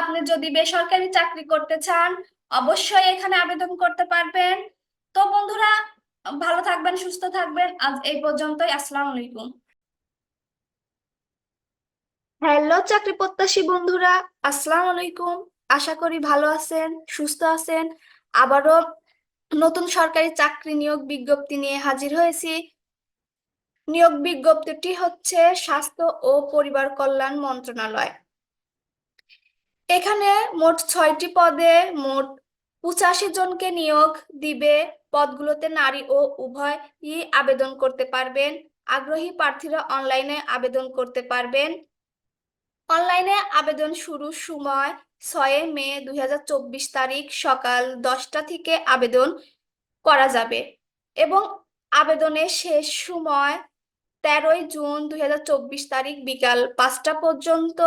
আপনি যদি বেসরকারি চাকরি করতে চান, অবশ্যই এখানে আবেদন করতে পারবেন। তো বন্ধুরা, ভালো থাকবেন, সুস্থ থাকবেন। আজ এই পর্যন্তই। আসসালামু আলাইকুম। হ্যালো, চাকরি প্রত্যাশী বন্ধুরা। আসসালামু আলাইকুম। আশা করি ভালো আছেন, সুস্থ আছেন। আবারও নতুন সরকারি চাকরি নিয়োগ বিজ্ঞপ্তি নিয়ে হাজির হয়েছি। নিয়োগ বিজ্ঞপ্তিটি হচ্ছে স্বাস্থ্য ও পরিবার কল্যাণ মন্ত্রণালয়। এখানে মোট ছয়টি পদে মোট পঁচাশি জনকে নিয়োগ দিবে পদগুলোতে নারী ও উভয়ই আবেদন করতে পারবেন। আগ্রহী প্রার্থীরা অনলাইনে আবেদন করতে পারবেন। অনলাইনে আবেদন শুরুর সময় ছয় মে দু হাজার চব্বিশ তারিখ সকাল দশটা থেকে আবেদন করা যাবে এবং আবেদনের শেষ সময় তেরোই জুন দুই হাজার চব্বিশ তারিখ বিকাল পাঁচটা পর্যন্ত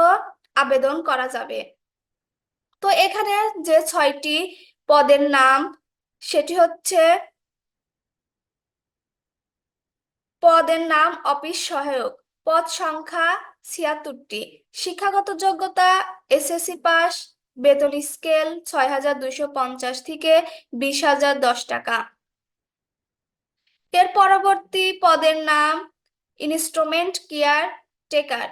আবেদন করা যাবে। তো এখানে যে ছয়টি পদের নাম, সেটি হচ্ছে পদের নাম অফিস সহায়ক, পদ সংখ্যা ছিয়াত্তরটি, শিক্ষাগত যোগ্যতা এসএসসি পাস, বেতন স্কেল ছয় হাজার দুইশো পঞ্চাশ থেকে বিশ হাজার দশ টাকা। এর পরবর্তী পদের নাম ইনস্ট্রুমেন্ট কেয়ার টেকার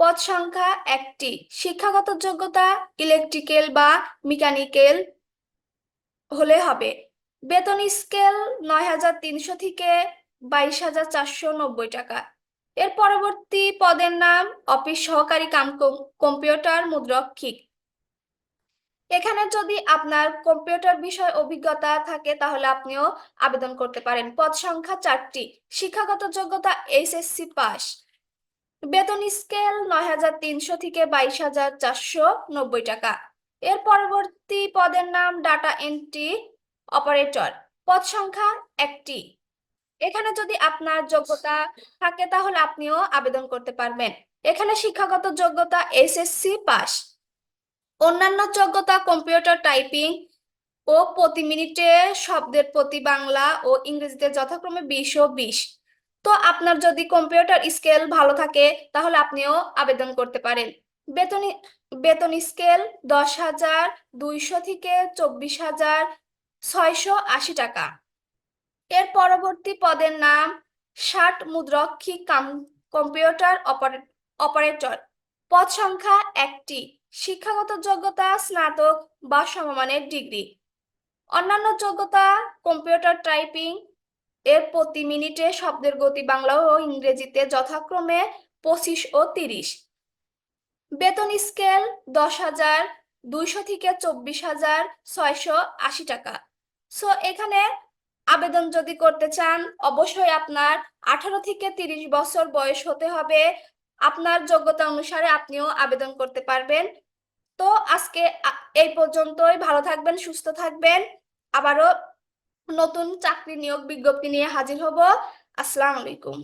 পদ সংখ্যা একটি। শিক্ষাগত যোগ্যতা ইলেকট্রিক্যাল বা মেকানিক্যাল হলে হবে। বেতন স্কেল নয় হাজার তিনশো থেকে বাইশ হাজার চারশো নব্বই টাকা। এর পরবর্তী পদের নাম অফিস সহকারী কাম কম্পিউটার মুদ্রক্ষিক এখানে যদি আপনার কম্পিউটার বিষয় অভিজ্ঞতা থাকে, তাহলে আপনিও আবেদন করতে পারেন। পদ সংখ্যা চারটি। শিক্ষাগত যোগ্যতা এইচএসসি পাস। বেতন স্কেল নয় হাজার তিনশো থেকে বাইশ হাজার চারশো নব্বই টাকা। এর পরবর্তী পদের নাম ডাটা এন্ট্রি অপারেটর। পদ সংখ্যা একটি। এখানে যদি আপনার যোগ্যতা থাকে তাহলে আপনিও আবেদন করতে পারবেন। এখানে শিক্ষাগত যোগ্যতা এসএসসি পাস। অন্যান্য যোগ্যতা কম্পিউটার টাইপিং ও প্রতি মিনিটে শব্দের প্রতি বাংলা ও ইংরেজিতে যথাক্রমে বিশ ও বিশ। তো আপনার যদি কম্পিউটার স্কেল ভালো থাকে, তাহলে আপনিও আবেদন করতে পারেন। বেতন বেতন স্কেল দশ হাজার দুইশো থেকে চব্বিশ হাজার ছয়শো আশি টাকা। এর পরবর্তী পদের নাম ষাট মুদ্রক্ষী কম্পিউটার অপারেটর পদ সংখ্যা একটি, শিক্ষাগত যোগ্যতা, স্নাতক বা সমমানের ডিগ্রি। অন্যান্য যোগ্যতা কম্পিউটার টাইপিং এর প্রতি মিনিটে শব্দের গতি বাংলা ও ইংরেজিতে যথাক্রমে পঁচিশ ও তিরিশ। বেতন স্কেল দশ হাজার, দুইশো থেকে চব্বিশ হাজার, ছয়শো আশি টাকা। সো এখানে আবেদন যদি করতে চান, অবশ্যই আপনার আঠারো থেকে তিরিশ বছর বয়স হতে হবে। আপনার যোগ্যতা অনুসারে আপনিও আবেদন করতে পারবেন। তো, আজকে এই পর্যন্তই। ভালো থাকবেন, সুস্থ থাকবেন। আবারও নতুন চাকরি নিয়োগ বিজ্ঞপ্তি নিয়ে হাজির হব। আসসালামু আলাইকুম।